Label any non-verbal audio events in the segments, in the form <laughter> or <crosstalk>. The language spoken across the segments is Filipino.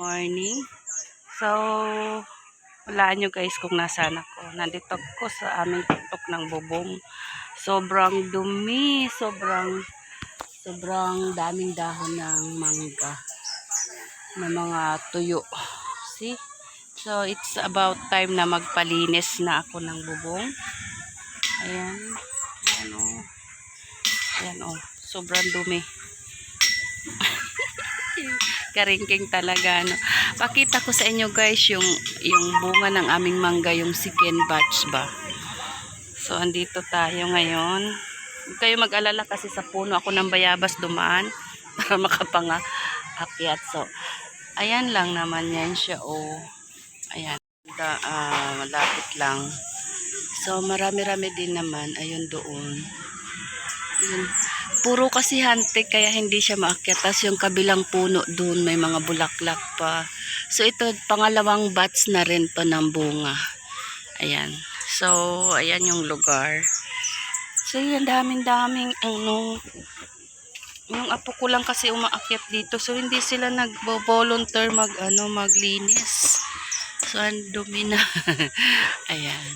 morning. So, wala nyo guys kung nasaan ako. Nandito ko sa aming tuktok ng bubong. Sobrang dumi, sobrang sobrang daming dahon ng mangga na mga tuyo. See? So, it's about time na magpalinis na ako ng bubong. Ayan. Ayan o. Ayan o. Sobrang dumi. <laughs> Karingking talaga. No? Pakita ko sa inyo guys yung, yung bunga ng aming mangga, yung second batch ba. So, andito tayo ngayon. Huwag kayo mag-alala kasi sa puno ako ng bayabas dumaan <laughs> para makapanga-akyat. So, ayan lang naman yan siya. Oh. Ayan. Da, ah, malapit lang. So, marami-rami din naman. Ayun doon. Ayun. Puro kasi hantik kaya hindi siya maakyat. Tapos yung kabilang puno doon may mga bulaklak pa. So, ito pangalawang batch na rin to ng bunga. Ayan. So, ayan yung lugar. So, yan daming-daming ano, yung apo ko lang kasi umaakyat dito. So, hindi sila nagbo-volunteer mag, ano, maglinis. So, ang na. <laughs> Ayan.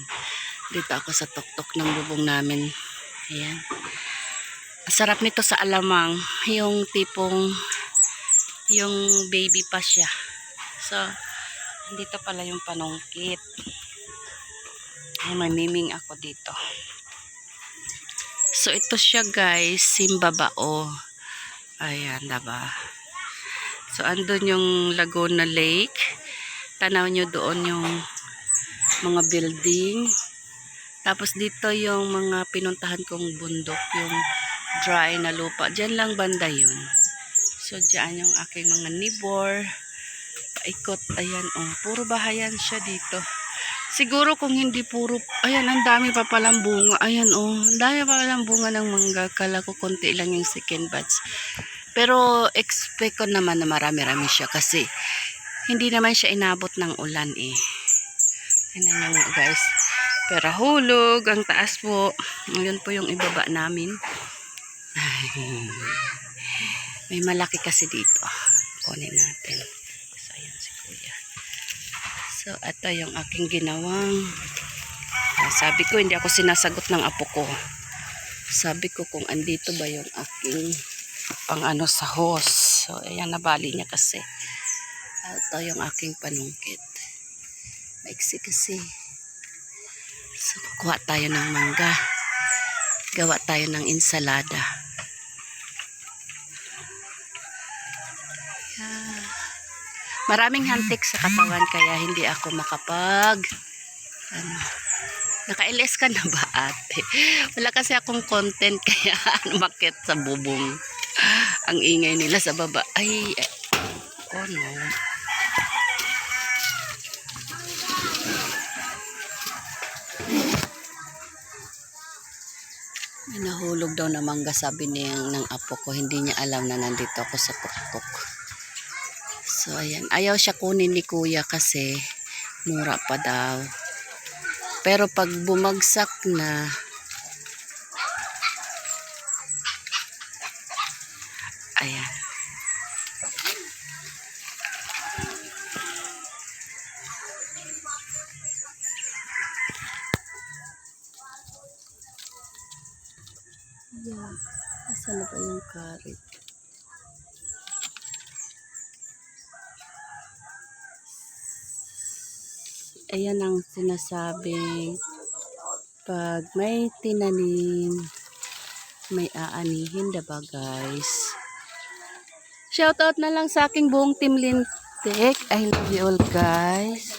Dito ako sa tuktok ng bubong namin. Ayan. Sarap nito sa alamang. Yung tipong, yung baby pa siya. So, dito pala yung panungkit. Ay, mamiming ako dito. So, ito siya guys, Simbabao. Ayan, diba? So, andun yung Laguna Lake. Tanaw nyo doon yung mga building. Tapos dito yung mga pinuntahan kong bundok, yung dry na lupa. Diyan lang banda yun. So, diyan yung aking mga neighbor. Paikot, ayan, oh. Puro bahayan siya dito. Siguro kung hindi puro, ayan, ang dami pa palang bunga. Ayan, oh, ang dami pa palang bunga ng mangga. Kala ko konti lang yung second batch. Pero expect ko naman na marami-rami siya kasi hindi naman siya inabot ng ulan eh. Tingnan nyo nga guys. Pero hulog, ang taas po. Ngayon po yung ibaba namin. May malaki kasi dito. Kunin natin. So, ayan si kuya. So, ito yung aking ginawang ah, sabi ko, hindi ako sinasagot ng apo ko. Sabi ko kung andito ba yung aking pang ano sa hose. So, ayan, nabali niya kasi. Ito yung aking panungkit. Maiksi kasi. So, kuha tayo ng mangga. Gawa tayo ng insalada. Maraming hantik sa katawan kaya hindi ako makapag ano, naka-LS ka na ba ate? Wala kasi akong content <laughs> kaya umakit sa bubong. Ang ingay nila sa baba. Ay, eh, oh no. May nahulog daw na mangga sabi niya ng apo ko. Hindi niya alam na nandito ako sa tuktok. So, ayan. Ayaw siya kunin ni kuya kasi mura pa daw. Pero pag bumagsak na, ayan. Yeah. Asan na ba yung karit? Ayan ang sinasabing pag may tinanim, may aanihin diba guys? Shoutout na lang sa aking buong team Lintik. I love you all guys.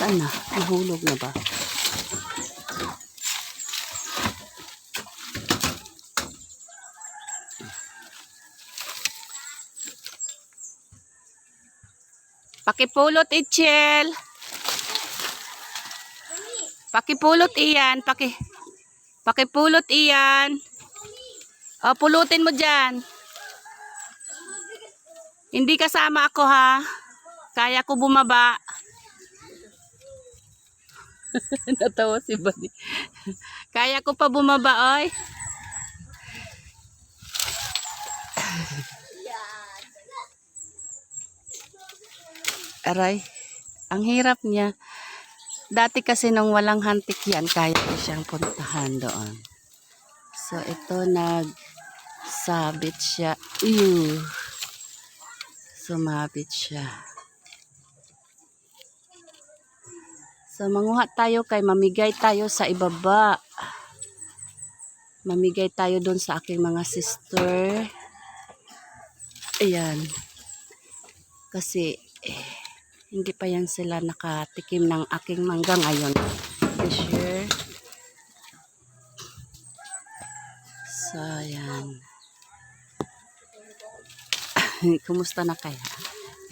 Saan na? Nahulog na ba? Pakipulot, Itchel. Pakipulot iyan. Paki, pakipulot iyan. O, pulutin mo dyan. Hindi kasama ako ha. Kaya ko bumaba. <laughs> Natawa si Buddy. Kaya ko pa bumaba, oy. Aray, ang hirap niya. Dati kasi nung walang hantik yan, kaya ko siyang puntahan doon. So, ito nagsabit siya. Ew. Sumabit siya. So, manguha tayo kay mamigay tayo sa ibaba. Mamigay tayo doon sa aking mga sister. Ayan. Kasi, hindi pa yan sila nakatikim ng aking mangga ngayon. This year. So, ayan. <laughs> Kumusta na kaya?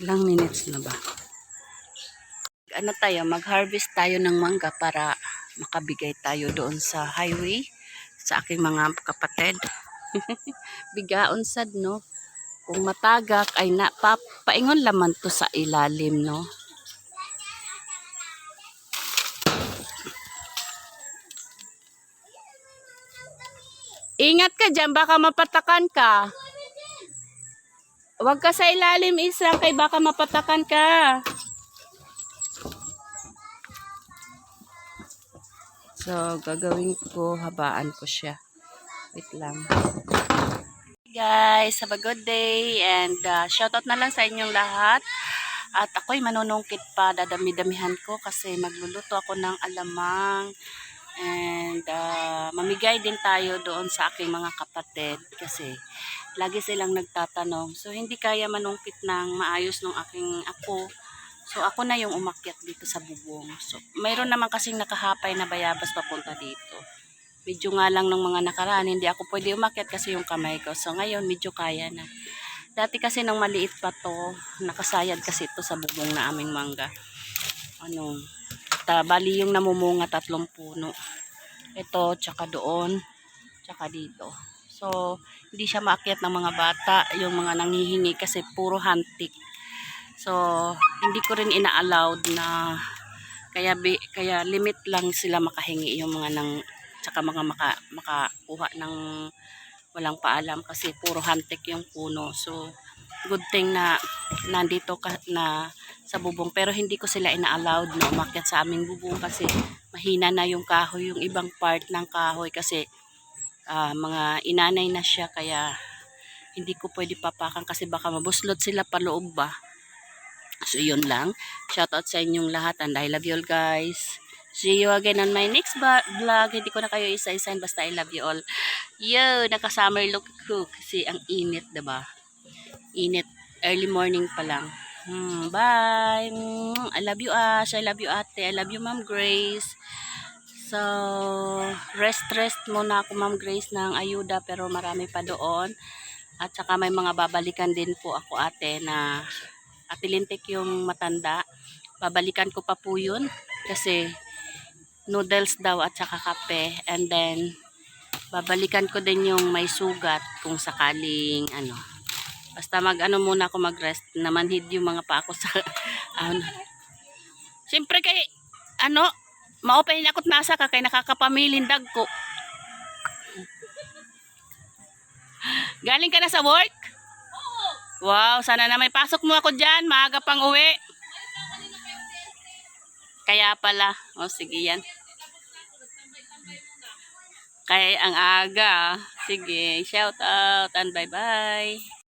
Ilang minutes na ba? Ano tayo, mag-harvest tayo ng mangga para makabigay tayo doon sa highway sa aking mga kapatid. <laughs> Bigaon sad, no? Kung matagak ay na, pa, paingon laman to sa ilalim, no? Ingat ka dyan, baka mapatakan ka. Huwag ka sa ilalim, isang kay baka mapatakan ka. So, gagawin ko, habaan ko siya. Wait lang. Guys, have a good day and uh, shoutout na lang sa inyong lahat. At ako'y manunungkit pa, dadami-damihan ko kasi magluluto ako ng alamang. And uh, mamigay din tayo doon sa aking mga kapatid kasi lagi silang nagtatanong. So, hindi kaya manungkit ng maayos ng aking apo. So, ako na yung umakyat dito sa bubong. So, mayroon naman kasing nakahapay na bayabas papunta dito. Medyo nga lang ng mga nakaraan, hindi ako pwede umakyat kasi yung kamay ko. So, ngayon, medyo kaya na. Dati kasi nang maliit pa to, nakasayad kasi ito sa bubong na aming mangga. Ano, ta, bali yung namumunga tatlong puno. Ito, tsaka doon, tsaka dito. So, hindi siya maakyat ng mga bata, yung mga nanghihingi kasi puro hantik. So, hindi ko rin ina-allowed na kaya kaya limit lang sila makahingi yung mga nang tsaka mga maka, makakuha ng walang paalam kasi puro hantik yung puno. So, good thing na nandito ka na sa bubong pero hindi ko sila ina-allowed na umakyat sa aming bubong kasi mahina na yung kahoy, yung ibang part ng kahoy kasi ah, mga inanay na siya kaya hindi ko pwede papakan kasi baka mabuslot sila paloob ba. So, yun lang. Shoutout sa inyong lahat and I love you all guys. See you again on my next vlog. Hindi ko na kayo isa-isahin basta I love you all. Yo, naka-summer look ko kasi ang init, ba? Init. Early morning pa lang. Hmm, bye. I love you Ash. I love you ate. I love you Ma'am Grace. So, rest rest muna ako Ma'am Grace ng ayuda pero marami pa doon. At saka may mga babalikan din po ako ate na atilintik yung matanda. Babalikan ko pa po yun kasi noodles daw at saka kape. And then, babalikan ko din yung may sugat kung sakaling ano. Basta mag ano muna ako mag-rest. Namanhid yung mga pa ako sa <laughs> ano. Siyempre kay ano, maopen ako't nasa ka kay nakakapamilindag ko. Galing ka na sa work? Wow, sana na may pasok mo ako dyan. Maaga pang uwi. Kaya pala. O, sige yan. Kaya ang aga. Sige, shout out and bye-bye.